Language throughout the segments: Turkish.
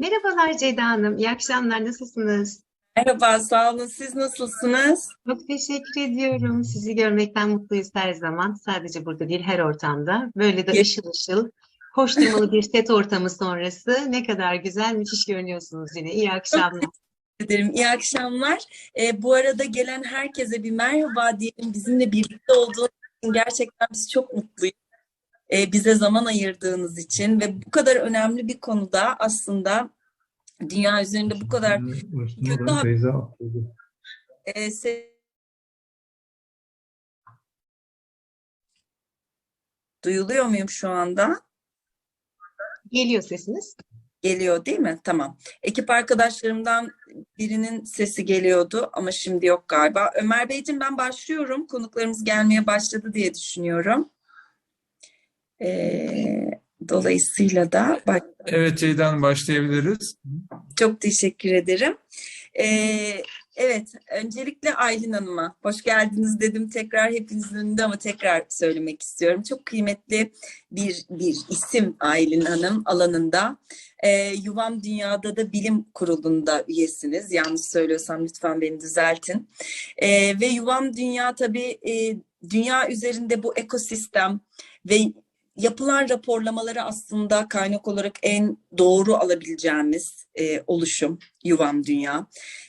Merhabalar Ceyda Hanım, iyi akşamlar, nasılsınız? Merhaba, sağ olun. Siz nasılsınız? Çok teşekkür ediyorum. Sizi görmekten mutluyuz her zaman. Sadece burada değil, her ortamda. Böyle de ışıl ışıl, koşturmalı bir set ortamı sonrası. Ne kadar güzel, müthiş görünüyorsunuz yine. İyi akşamlar. Ederim. İyi akşamlar. Ee, bu arada gelen herkese bir merhaba diyelim. Bizimle birlikte olduğunuz için gerçekten biz çok mutluyuz. Ee, bize zaman ayırdığınız için ve bu kadar önemli bir konuda aslında dünya üzerinde bu kadar kötü haber- e, se- Duyuluyor muyum şu anda? Geliyor sesiniz. Geliyor değil mi? Tamam. Ekip arkadaşlarımdan birinin sesi geliyordu ama şimdi yok galiba. Ömer Beyciğim ben başlıyorum. Konuklarımız gelmeye başladı diye düşünüyorum. Ee, dolayısıyla da bak Evet Ceydan başlayabiliriz. çok teşekkür ederim. Ee, evet, öncelikle Aylin Hanım'a hoş geldiniz dedim tekrar hepinizin önünde ama tekrar söylemek istiyorum. Çok kıymetli bir bir isim Aylin Hanım alanında. Ee, Yuvam Dünya'da da bilim kurulunda üyesiniz. Yanlış söylüyorsam lütfen beni düzeltin. Ee, ve Yuvam Dünya tabii e, dünya üzerinde bu ekosistem ve yapılan raporlamaları aslında kaynak olarak en doğru alabileceğimiz e, oluşum Yuvam Dünya.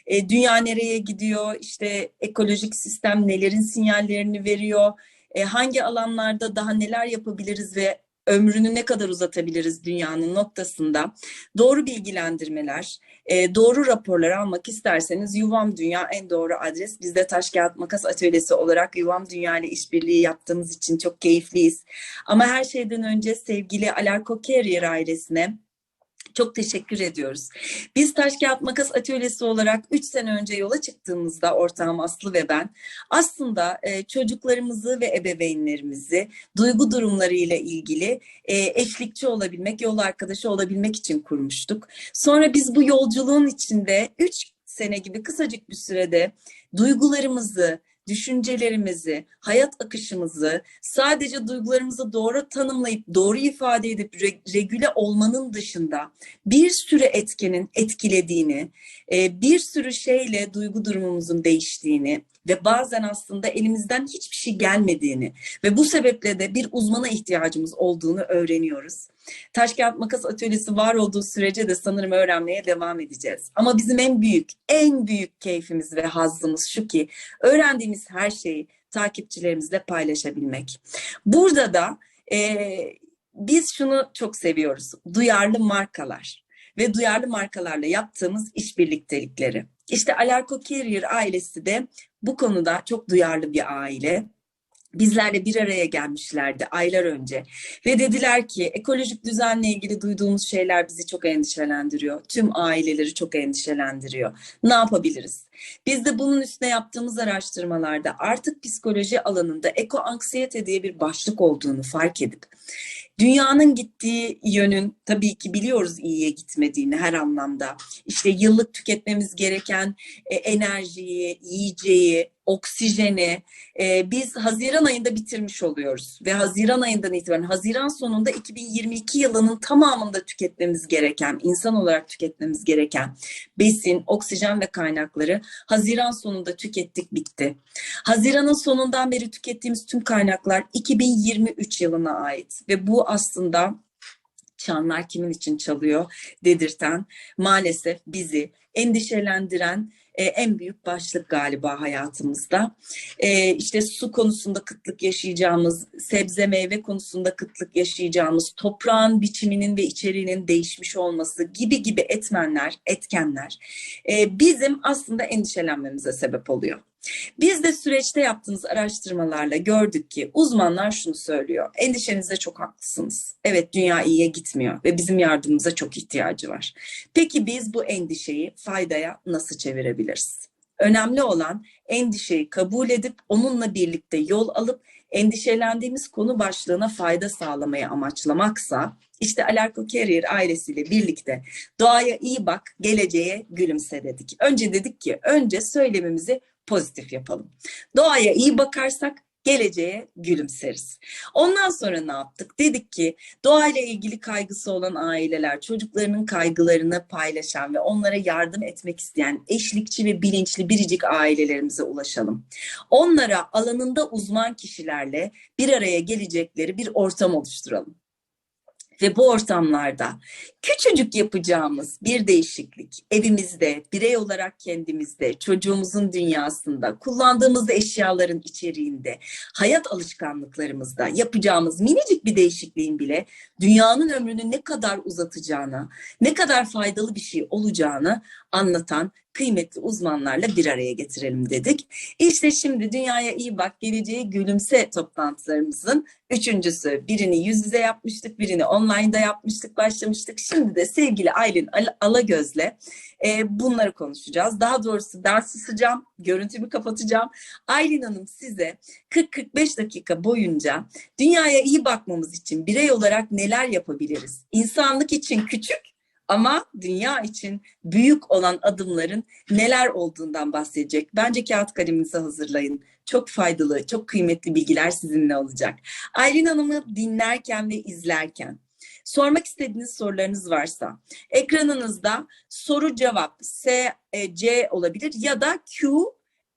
E, dünya nereye gidiyor? İşte ekolojik sistem nelerin sinyallerini veriyor? E, hangi alanlarda daha neler yapabiliriz ve ömrünü ne kadar uzatabiliriz dünyanın noktasında doğru bilgilendirmeler, e, doğru raporlar almak isterseniz Yuvam Dünya en doğru adres. Biz de Taş Kağıt Makas Atölyesi olarak Yuvam Dünya ile işbirliği yaptığımız için çok keyifliyiz. Ama her şeyden önce sevgili Alarko Carrier ailesine çok teşekkür ediyoruz. Biz Taş Kağıt Makas Atölyesi olarak 3 sene önce yola çıktığımızda ortağım Aslı ve ben aslında e, çocuklarımızı ve ebeveynlerimizi duygu durumlarıyla ilgili e, eşlikçi olabilmek, yol arkadaşı olabilmek için kurmuştuk. Sonra biz bu yolculuğun içinde 3 sene gibi kısacık bir sürede duygularımızı, düşüncelerimizi, hayat akışımızı sadece duygularımızı doğru tanımlayıp doğru ifade edip re- regüle olmanın dışında bir sürü etkenin etkilediğini, e, bir sürü şeyle duygu durumumuzun değiştiğini ve bazen aslında elimizden hiçbir şey gelmediğini ve bu sebeple de bir uzmana ihtiyacımız olduğunu öğreniyoruz. Taş Kağıt Makas Atölyesi var olduğu sürece de sanırım öğrenmeye devam edeceğiz. Ama bizim en büyük, en büyük keyfimiz ve hazzımız şu ki öğrendiğimiz her şeyi takipçilerimizle paylaşabilmek. Burada da e, biz şunu çok seviyoruz. Duyarlı markalar ve duyarlı markalarla yaptığımız işbirliktelikleri. İşte Alarko Carrier ailesi de bu konuda çok duyarlı bir aile. Bizlerle bir araya gelmişlerdi aylar önce ve dediler ki ekolojik düzenle ilgili duyduğumuz şeyler bizi çok endişelendiriyor. Tüm aileleri çok endişelendiriyor. Ne yapabiliriz? Biz de bunun üstüne yaptığımız araştırmalarda artık psikoloji alanında eko anksiyete diye bir başlık olduğunu fark edip dünyanın gittiği yönün tabii ki biliyoruz iyiye gitmediğini her anlamda. İşte yıllık tüketmemiz gereken e, enerjiyi, yiyeceği, oksijeni e, biz Haziran ayında bitirmiş oluyoruz. Ve Haziran ayından itibaren Haziran sonunda 2022 yılının tamamında tüketmemiz gereken, insan olarak tüketmemiz gereken besin, oksijen ve kaynakları Haziran sonunda tükettik bitti. Haziran'ın sonundan beri tükettiğimiz tüm kaynaklar 2023 yılına ait. Ve bu aslında çanlar kimin için çalıyor? dedirten maalesef bizi endişelendiren e, en büyük başlık galiba hayatımızda. E, işte su konusunda kıtlık yaşayacağımız, sebze meyve konusunda kıtlık yaşayacağımız, toprağın biçiminin ve içeriğinin değişmiş olması gibi gibi etmenler, etkenler e, bizim aslında endişelenmemize sebep oluyor. Biz de süreçte yaptığımız araştırmalarla gördük ki uzmanlar şunu söylüyor. Endişenizde çok haklısınız. Evet dünya iyiye gitmiyor ve bizim yardımımıza çok ihtiyacı var. Peki biz bu endişeyi faydaya nasıl çevirebiliriz? Önemli olan endişeyi kabul edip onunla birlikte yol alıp endişelendiğimiz konu başlığına fayda sağlamayı amaçlamaksa işte Alarko Carrier ailesiyle birlikte doğaya iyi bak, geleceğe gülümse dedik. Önce dedik ki önce söylemimizi pozitif yapalım. Doğaya iyi bakarsak geleceğe gülümseriz. Ondan sonra ne yaptık? Dedik ki doğayla ilgili kaygısı olan aileler, çocuklarının kaygılarını paylaşan ve onlara yardım etmek isteyen eşlikçi ve bilinçli biricik ailelerimize ulaşalım. Onlara alanında uzman kişilerle bir araya gelecekleri bir ortam oluşturalım. Ve bu ortamlarda küçücük yapacağımız bir değişiklik evimizde, birey olarak kendimizde, çocuğumuzun dünyasında, kullandığımız eşyaların içeriğinde, hayat alışkanlıklarımızda yapacağımız minicik bir değişikliğin bile dünyanın ömrünü ne kadar uzatacağına, ne kadar faydalı bir şey olacağını anlatan kıymetli uzmanlarla bir araya getirelim dedik. İşte şimdi Dünyaya iyi Bak, Geleceğe Gülümse toplantılarımızın üçüncüsü. Birini yüz yüze yapmıştık, birini online'da yapmıştık, başlamıştık. Şimdi de sevgili Aylin Al- Alagöz'le e, bunları konuşacağız. Daha doğrusu ders susacağım, görüntümü kapatacağım. Aylin Hanım size 40-45 dakika boyunca dünyaya iyi bakmamız için birey olarak neler yapabiliriz? İnsanlık için küçük ama dünya için büyük olan adımların neler olduğundan bahsedecek. Bence kağıt kaleminizi hazırlayın. Çok faydalı, çok kıymetli bilgiler sizinle olacak. Aylin Hanım'ı dinlerken ve izlerken sormak istediğiniz sorularınız varsa ekranınızda soru cevap S, e, C olabilir ya da Q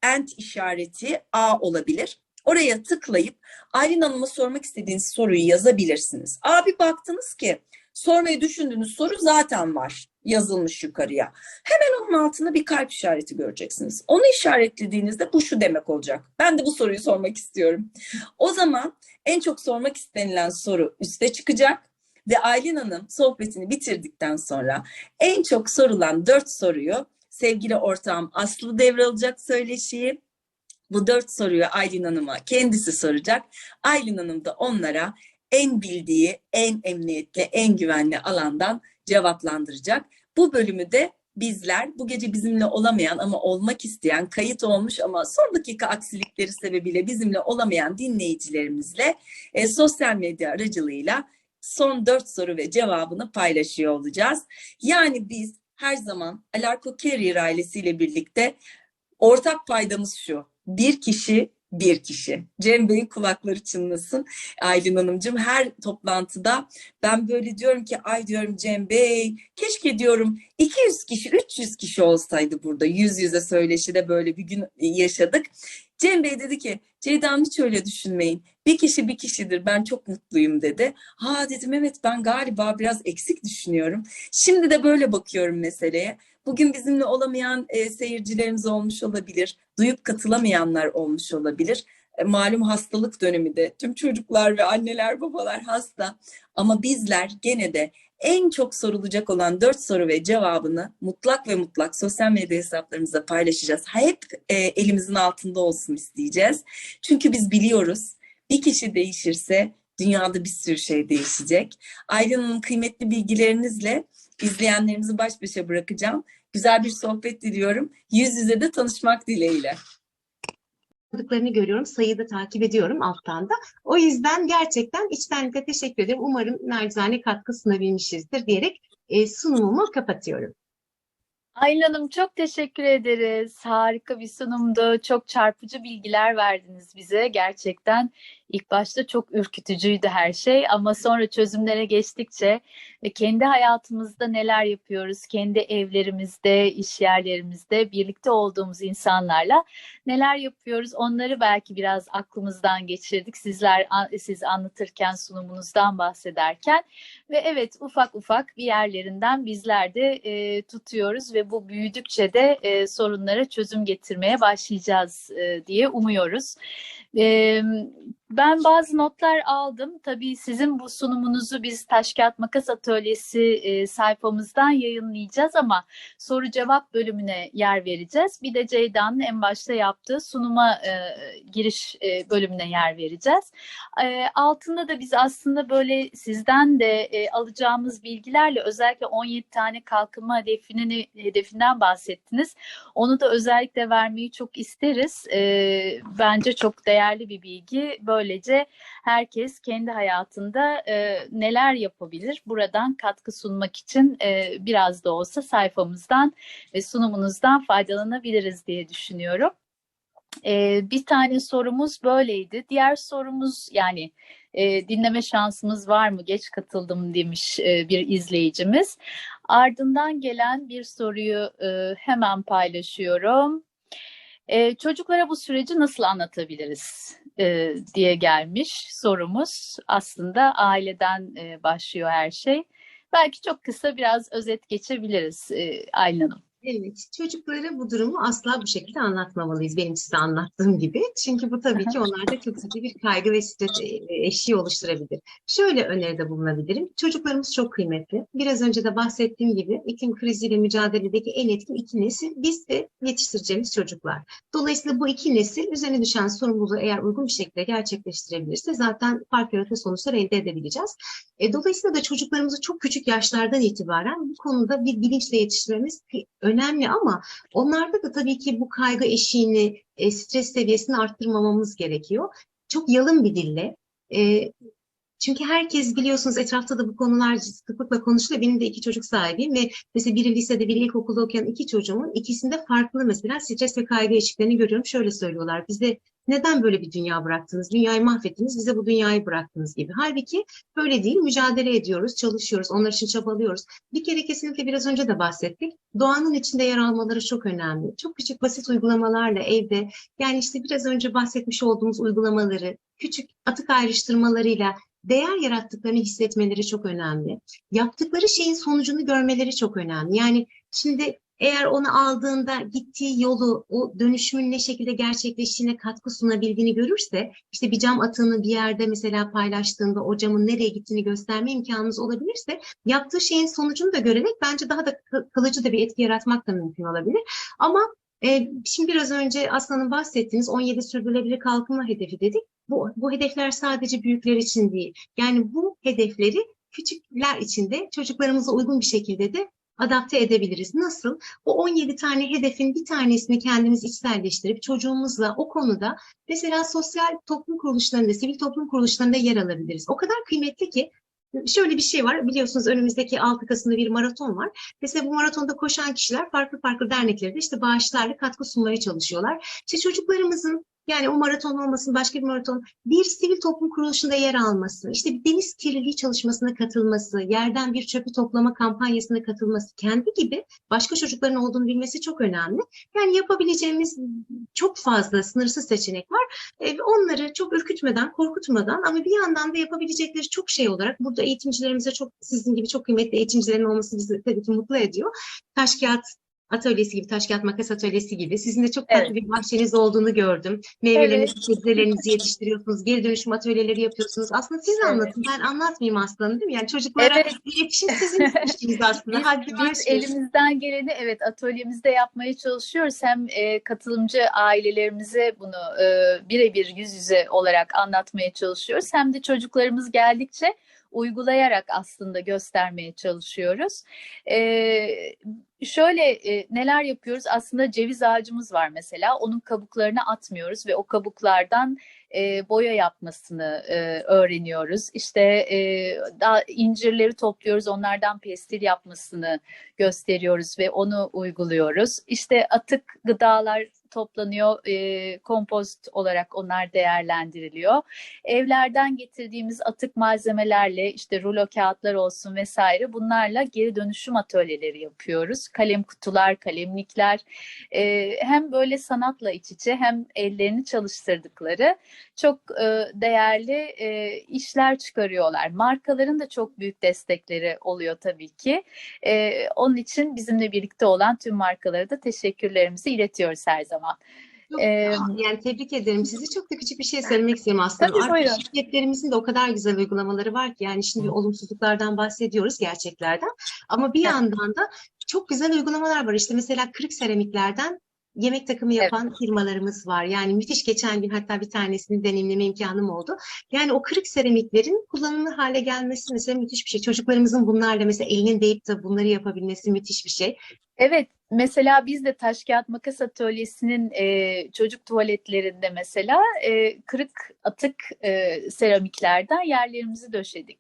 and işareti A olabilir. Oraya tıklayıp Aylin Hanım'a sormak istediğiniz soruyu yazabilirsiniz. Abi baktınız ki sormayı düşündüğünüz soru zaten var yazılmış yukarıya. Hemen onun altında bir kalp işareti göreceksiniz. Onu işaretlediğinizde bu şu demek olacak. Ben de bu soruyu sormak istiyorum. O zaman en çok sormak istenilen soru üste çıkacak ve Aylin Hanım sohbetini bitirdikten sonra en çok sorulan dört soruyu sevgili ortağım Aslı devralacak söyleşiyi. Bu dört soruyu Aylin Hanım'a kendisi soracak. Aylin Hanım da onlara en bildiği, en emniyetli, en güvenli alandan cevaplandıracak. Bu bölümü de bizler bu gece bizimle olamayan ama olmak isteyen, kayıt olmuş ama son dakika aksilikleri sebebiyle bizimle olamayan dinleyicilerimizle e, sosyal medya aracılığıyla son dört soru ve cevabını paylaşıyor olacağız. Yani biz her zaman Alarko Carrier ailesiyle birlikte ortak paydamız şu. Bir kişi bir kişi. Cem Bey'in kulakları çınlasın. Aylin Hanımcığım her toplantıda ben böyle diyorum ki ay diyorum Cem Bey keşke diyorum 200 kişi 300 kişi olsaydı burada yüz yüze söyleşide böyle bir gün yaşadık. Cem Bey dedi ki Ceyda hiç öyle düşünmeyin. Bir kişi bir kişidir ben çok mutluyum dedi. Ha dedim evet ben galiba biraz eksik düşünüyorum. Şimdi de böyle bakıyorum meseleye. Bugün bizimle olamayan e, seyircilerimiz olmuş olabilir. Duyup katılamayanlar olmuş olabilir. E, malum hastalık dönemi de tüm çocuklar ve anneler babalar hasta. Ama bizler gene de en çok sorulacak olan dört soru ve cevabını mutlak ve mutlak sosyal medya hesaplarımızda paylaşacağız. Hep e, elimizin altında olsun isteyeceğiz. Çünkü biz biliyoruz bir kişi değişirse dünyada bir sürü şey değişecek. Aylin Hanım kıymetli bilgilerinizle izleyenlerimizi baş başa bırakacağım. Güzel bir sohbet diliyorum. Yüz yüze de tanışmak dileğiyle. Yaptıklarını görüyorum. Sayıyı da takip ediyorum alttan da. O yüzden gerçekten içtenlikle teşekkür ederim. Umarım nacizane katkı sunabilmişizdir diyerek e, sunumumu kapatıyorum. Aylin Hanım çok teşekkür ederiz. Harika bir sunumdu. Çok çarpıcı bilgiler verdiniz bize. Gerçekten ilk başta çok ürkütücüydü her şey ama sonra çözümlere geçtikçe ve kendi hayatımızda neler yapıyoruz, kendi evlerimizde, iş yerlerimizde birlikte olduğumuz insanlarla neler yapıyoruz onları belki biraz aklımızdan geçirdik. Sizler siz anlatırken sunumunuzdan bahsederken ve evet ufak ufak bir yerlerinden bizler de e, tutuyoruz ve bu büyüdükçe de e, sorunlara çözüm getirmeye başlayacağız e, diye umuyoruz. E, ben bazı notlar aldım. Tabii sizin bu sunumunuzu biz Taş Makas Atölyesi e, sayfamızdan yayınlayacağız ama soru cevap bölümüne yer vereceğiz. Bir de Ceyda'nın en başta yaptığı sunuma e, giriş e, bölümüne yer vereceğiz. Altında da biz aslında böyle sizden de alacağımız bilgilerle özellikle 17 tane kalkınma hedefinin, hedefinden bahsettiniz. Onu da özellikle vermeyi çok isteriz. Bence çok değerli bir bilgi. Böylece herkes kendi hayatında e, neler yapabilir? Buradan katkı sunmak için e, biraz da olsa sayfamızdan ve sunumunuzdan faydalanabiliriz diye düşünüyorum. Ee, bir tane sorumuz böyleydi. Diğer sorumuz yani e, dinleme şansımız var mı? Geç katıldım demiş e, bir izleyicimiz. Ardından gelen bir soruyu e, hemen paylaşıyorum. E, çocuklara bu süreci nasıl anlatabiliriz e, diye gelmiş sorumuz. Aslında aileden e, başlıyor her şey. Belki çok kısa biraz özet geçebiliriz e, Aylin Hanım. Evet, çocuklara bu durumu asla bu şekilde anlatmamalıyız benim size anlattığım gibi. Çünkü bu tabii ki onlarda çok ciddi bir kaygı ve stres e, eşiği oluşturabilir. Şöyle öneride bulunabilirim. Çocuklarımız çok kıymetli. Biraz önce de bahsettiğim gibi iklim kriziyle mücadeledeki en etkin iki nesil biz de yetiştireceğimiz çocuklar. Dolayısıyla bu iki nesil üzerine düşen sorumluluğu eğer uygun bir şekilde gerçekleştirebilirse zaten fark yaratan sonuçlar elde edebileceğiz. E, dolayısıyla da çocuklarımızı çok küçük yaşlardan itibaren bu konuda bir bilinçle yetiştirmemiz önemli ama onlarda da tabii ki bu kaygı eşiğini, e, stres seviyesini arttırmamamız gerekiyor. Çok yalın bir dille. E, çünkü herkes biliyorsunuz etrafta da bu konular sıklıkla konuşuluyor. Benim de iki çocuk sahibiyim ve mesela biri lisede, biri ilkokulda okuyan iki çocuğumun ikisinde farklı mesela stres ve kaygı eşiklerini görüyorum. Şöyle söylüyorlar. Bize neden böyle bir dünya bıraktınız? Dünyayı mahvettiniz, bize bu dünyayı bıraktınız gibi. Halbuki böyle değil. Mücadele ediyoruz, çalışıyoruz, onlar için çabalıyoruz. Bir kere kesinlikle biraz önce de bahsettik. Doğanın içinde yer almaları çok önemli. Çok küçük basit uygulamalarla evde yani işte biraz önce bahsetmiş olduğumuz uygulamaları küçük atık ayrıştırmalarıyla değer yarattıklarını hissetmeleri çok önemli. Yaptıkları şeyin sonucunu görmeleri çok önemli. Yani şimdi eğer onu aldığında gittiği yolu, o dönüşümün ne şekilde gerçekleştiğine katkı sunabildiğini görürse, işte bir cam atığını bir yerde mesela paylaştığında o camın nereye gittiğini gösterme imkanımız olabilirse, yaptığı şeyin sonucunu da görerek bence daha da kalıcı da bir etki yaratmak da mümkün olabilir. Ama şimdi biraz önce Aslan'ın bahsettiğiniz 17 sürdürülebilir kalkınma hedefi dedik. Bu, bu hedefler sadece büyükler için değil. Yani bu hedefleri küçükler için de çocuklarımıza uygun bir şekilde de adapte edebiliriz. Nasıl? O 17 tane hedefin bir tanesini kendimiz içselleştirip çocuğumuzla o konuda mesela sosyal toplum kuruluşlarında, sivil toplum kuruluşlarında yer alabiliriz. O kadar kıymetli ki Şöyle bir şey var biliyorsunuz önümüzdeki 6 Kasım'da bir maraton var. Mesela bu maratonda koşan kişiler farklı farklı derneklerde işte bağışlarla katkı sunmaya çalışıyorlar. İşte çocuklarımızın yani o maraton olmasın, başka bir maraton, bir sivil toplum kuruluşunda yer alması, işte bir deniz kirliliği çalışmasına katılması, yerden bir çöpü toplama kampanyasına katılması, kendi gibi başka çocukların olduğunu bilmesi çok önemli. Yani yapabileceğimiz çok fazla sınırsız seçenek var. E, onları çok ürkütmeden, korkutmadan ama bir yandan da yapabilecekleri çok şey olarak burada eğitimcilerimize çok, sizin gibi çok kıymetli eğitimcilerin olması bizi tabii ki mutlu ediyor. Taş kağıt atölyesi gibi, taş kağıt makas atölyesi gibi. Sizin de çok tatlı Evet. bir bahçeniz olduğunu gördüm. Meyvelerinizi, sebzelerinizi yetiştiriyorsunuz, geri dönüşüm atölyeleri yapıyorsunuz. Aslında siz Evet. anlatın, ben anlatmayayım aslında değil mi? Yani çocuklara Evet. iletişim sizin işiniz aslında. Biz, Hadi biz elimizden geleni evet atölyemizde yapmaya çalışıyoruz. Hem e, katılımcı ailelerimize bunu e, birebir yüz yüze olarak anlatmaya çalışıyoruz. Hem de çocuklarımız geldikçe uygulayarak aslında göstermeye çalışıyoruz. E, şöyle e, neler yapıyoruz? Aslında ceviz ağacımız var mesela. Onun kabuklarını atmıyoruz ve o kabuklardan e, boya yapmasını e, öğreniyoruz. İşte e, daha incirleri topluyoruz, onlardan pestil yapmasını gösteriyoruz ve onu uyguluyoruz. İşte atık gıdalar toplanıyor, e, kompost olarak onlar değerlendiriliyor. Evlerden getirdiğimiz atık malzemelerle işte rulo kağıtlar olsun vesaire bunlarla geri dönüşüm atölyeleri yapıyoruz. Kalem kutular, kalemlikler e, hem böyle sanatla iç içe hem ellerini çalıştırdıkları çok e, değerli e, işler çıkarıyorlar. Markaların da çok büyük destekleri oluyor tabii ki. E, onun için bizimle birlikte olan tüm markalara da teşekkürlerimizi iletiyoruz her zaman. Çok- Ee, yani tebrik ederim sizi. Çok da küçük bir şey söylemek istiyorum aslında. Tabii, Artık buyurun. şirketlerimizin de o kadar güzel uygulamaları var ki yani şimdi olumsuzluklardan bahsediyoruz gerçeklerden. Ama bir yandan da çok güzel uygulamalar var. İşte mesela kırık seramiklerden yemek takımı yapan firmalarımız var. Yani müthiş geçen gün hatta bir tanesini deneyimleme imkanım oldu. Yani o kırık seramiklerin kullanımlı hale gelmesi mesela müthiş bir şey. Çocuklarımızın bunlarla mesela elinin değip de bunları yapabilmesi müthiş bir şey. Evet, mesela biz de taş kağıt makas atölyesinin e, çocuk tuvaletlerinde mesela e, kırık atık e, seramiklerden yerlerimizi döşedik.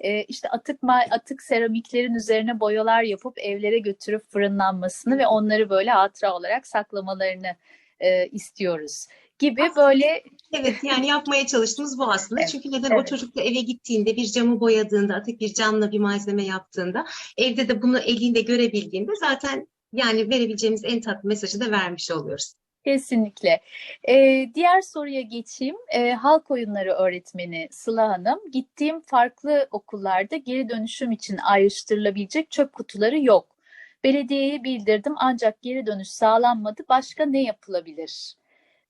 E, işte atık atık seramiklerin üzerine boyalar yapıp evlere götürüp fırınlanmasını ve onları böyle hatıra olarak saklamalarını e, istiyoruz gibi böyle Evet yani yapmaya çalıştığımız bu aslında. Evet, Çünkü neden o evet. çocuk da eve gittiğinde bir camı boyadığında artık bir camla bir malzeme yaptığında evde de bunu elinde görebildiğinde zaten yani verebileceğimiz en tatlı mesajı da vermiş oluyoruz. Kesinlikle. Ee, diğer soruya geçeyim. Ee, halk oyunları öğretmeni Sıla Hanım, gittiğim farklı okullarda geri dönüşüm için ayrıştırılabilecek çöp kutuları yok. Belediyeye bildirdim ancak geri dönüş sağlanmadı. Başka ne yapılabilir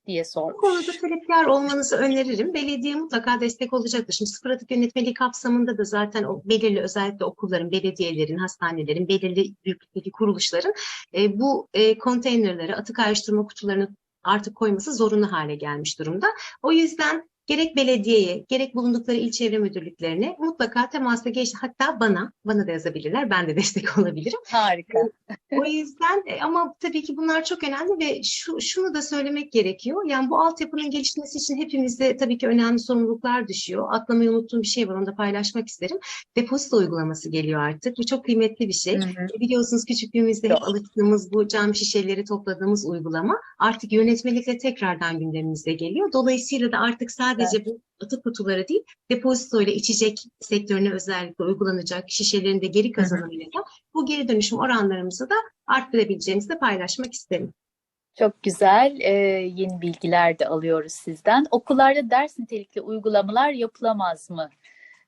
diye Bu sormuş. konuda talepkar olmanızı öneririm. Belediye mutlaka destek olacaktır. Şimdi sıfır atık yönetmeliği kapsamında da zaten o belirli özellikle okulların, belediyelerin, hastanelerin, belirli büyüklükteki kuruluşların e, bu e, konteynerleri, atık ayrıştırma kutularını artık koyması zorunlu hale gelmiş durumda. O yüzden gerek belediyeye, gerek bulundukları il çevre müdürlüklerine mutlaka temasa geç. Hatta bana, bana da yazabilirler. Ben de destek olabilirim. Harika. O yüzden e, ama tabii ki bunlar çok önemli ve şu şunu da söylemek gerekiyor. Yani bu altyapının gelişmesi için hepimizde tabii ki önemli sorumluluklar düşüyor. Atlamayı unuttuğum bir şey var, onu da paylaşmak isterim. Depozito uygulaması geliyor artık. Bu çok kıymetli bir şey. Hı hı. E, Biliyorsunuz küçüklüğümüzde hep alıştığımız bu cam şişeleri topladığımız uygulama artık yönetmelikle tekrardan gündemimize geliyor. Dolayısıyla da artık sadece bu atık kutuları değil, depozito ile içecek sektörüne özellikle uygulanacak şişelerin de geri kazanımıyla da bu geri dönüşüm oranlarımızı da arttırabileceğimizi de paylaşmak isterim. Çok güzel. Ee, yeni bilgiler de alıyoruz sizden. Okullarda ders nitelikli uygulamalar yapılamaz mı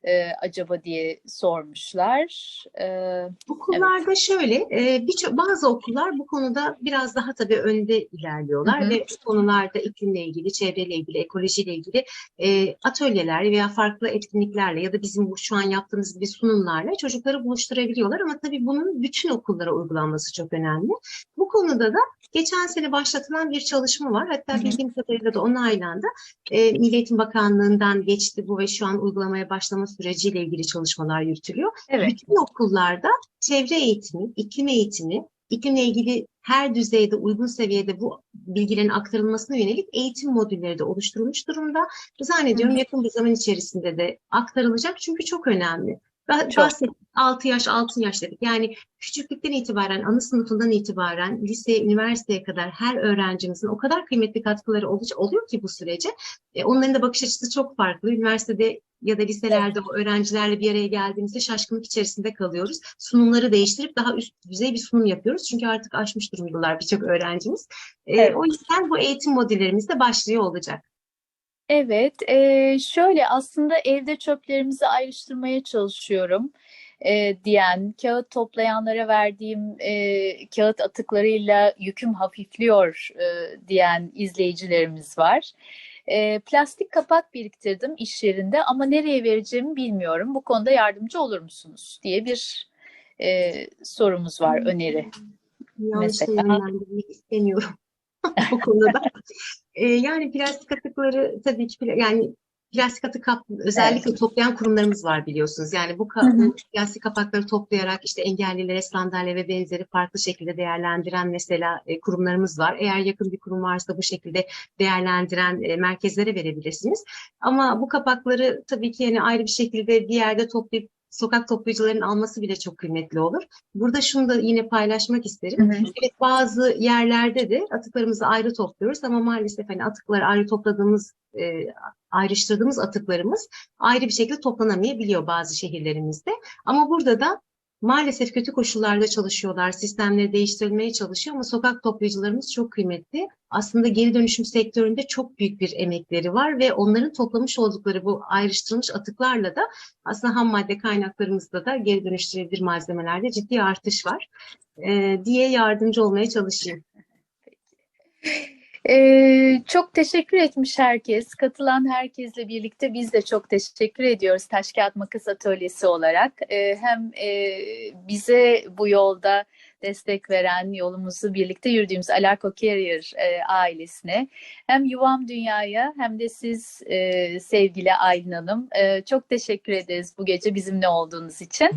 ee, acaba diye sormuşlar. Ee, Okullarda şöyle, e, birçok bazı okullar bu konuda biraz daha tabii önde ilerliyorlar Hı hı. ve bu konularda iklimle ilgili, çevreyle ilgili, ekolojiyle ilgili e, atölyeler veya farklı etkinliklerle ya da bizim bu şu an yaptığımız gibi sunumlarla çocukları buluşturabiliyorlar ama tabii bunun bütün okullara uygulanması çok önemli. Bu konuda da geçen sene başlatılan bir çalışma var. Hatta Hı hı. bildiğim kadarıyla da onaylandı. E, Milli Eğitim Bakanlığı'ndan geçti bu ve şu an uygulamaya başlama süreciyle ilgili çalışmalar yürütülüyor. evet. Bütün okullarda çevre eğitimi, iklim eğitimi, iklimle ilgili her düzeyde uygun seviyede bu bilgilerin aktarılmasına yönelik eğitim modülleri de oluşturulmuş durumda. Zannediyorum yakın bir zaman içerisinde de aktarılacak çünkü çok önemli. Bah-. Bahsettik 6 yaş, 6 yaş dedik. Yani küçüklükten itibaren, ana sınıfından itibaren liseye, üniversiteye kadar her öğrencimizin o kadar kıymetli katkıları ol- oluyor ki bu sürece. E, onların da bakış açısı çok farklı. Üniversitede ya da liselerde o öğrencilerle bir araya geldiğimizde şaşkınlık içerisinde kalıyoruz. Sunumları değiştirip daha üst düzey bir sunum yapıyoruz. Çünkü artık aşmış durumdalar birçok öğrencimiz. E, Evet. O yüzden bu eğitim modellerimiz de başlıyor olacak. Evet, eee, şöyle aslında evde çöplerimizi ayrıştırmaya çalışıyorum eee, diyen, kağıt toplayanlara verdiğim eee, kağıt atıklarıyla yüküm hafifliyor eee, diyen izleyicilerimiz var. Eee, plastik kapak biriktirdim iş yerinde ama nereye vereceğimi bilmiyorum. Bu konuda yardımcı olur musunuz diye bir eee, sorumuz var, öneri. Yanlış Mesela? yönlendirmek istemiyorum bu konuda. Ee, yani plastik atıkları tabii ki yani plastik atık kap özellikle toplayan kurumlarımız var biliyorsunuz. Yani bu, ka- Hı hı. plastik kapakları toplayarak işte engellilere sandalye ve benzeri farklı şekilde değerlendiren mesela e, kurumlarımız var. Eğer yakın bir kurum varsa bu şekilde değerlendiren e, merkezlere verebilirsiniz. Ama bu kapakları tabii ki yani ayrı bir şekilde bir yerde toplayıp sokak toplayıcıların alması bile çok kıymetli olur. Burada şunu da yine paylaşmak isterim. Hı hı. Evet bazı yerlerde de atıklarımızı ayrı topluyoruz ama maalesef hani atıkları ayrı topladığımız, e, ayrıştırdığımız atıklarımız ayrı bir şekilde toplanamayabiliyor bazı şehirlerimizde. Ama burada da maalesef kötü koşullarda çalışıyorlar, sistemleri değiştirilmeye çalışıyor ama sokak toplayıcılarımız çok kıymetli. Aslında geri dönüşüm sektöründe çok büyük bir emekleri var ve onların toplamış oldukları bu ayrıştırılmış atıklarla da aslında ham madde kaynaklarımızda da geri dönüştürülebilir malzemelerde ciddi artış var e, diye yardımcı olmaya çalışayım. Ee, çok teşekkür etmiş herkes. Katılan herkesle birlikte biz de çok teşekkür ediyoruz Taş Kağıt Makas Atölyesi olarak. Ee, hem e, bize bu yolda destek veren, yolumuzu birlikte yürüdüğümüz Alarko Carrier e, ailesine, hem Yuvam Dünya'ya hem de siz e, sevgili Aylin Hanım e, çok teşekkür ederiz bu gece bizimle olduğunuz için.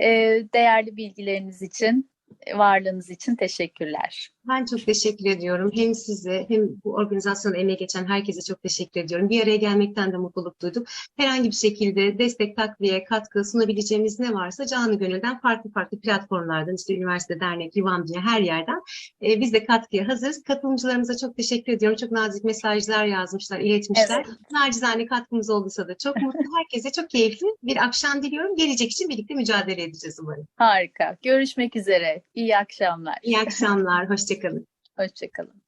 E, değerli bilgileriniz için. Varlığınız için teşekkürler. Ben çok teşekkür ediyorum. Hem size hem bu organizasyona emeği geçen herkese çok teşekkür ediyorum. Bir araya gelmekten de mutluluk duyduk. Herhangi bir şekilde destek, takviye, katkı sunabileceğimiz ne varsa canı gönülden farklı farklı platformlardan, işte üniversite, dernek, Yuvam Dünya her yerden e, biz de katkıya hazırız. Katılımcılarımıza çok teşekkür ediyorum. Çok nazik mesajlar yazmışlar, iletmişler. Nacizane katkımız olduysa da çok mutlu. Herkese çok keyifli bir akşam diliyorum. Gelecek için birlikte mücadele edeceğiz umarım. Harika. Görüşmek üzere. İyi akşamlar. İyi akşamlar, hoşçakalın. Hoşçakalın.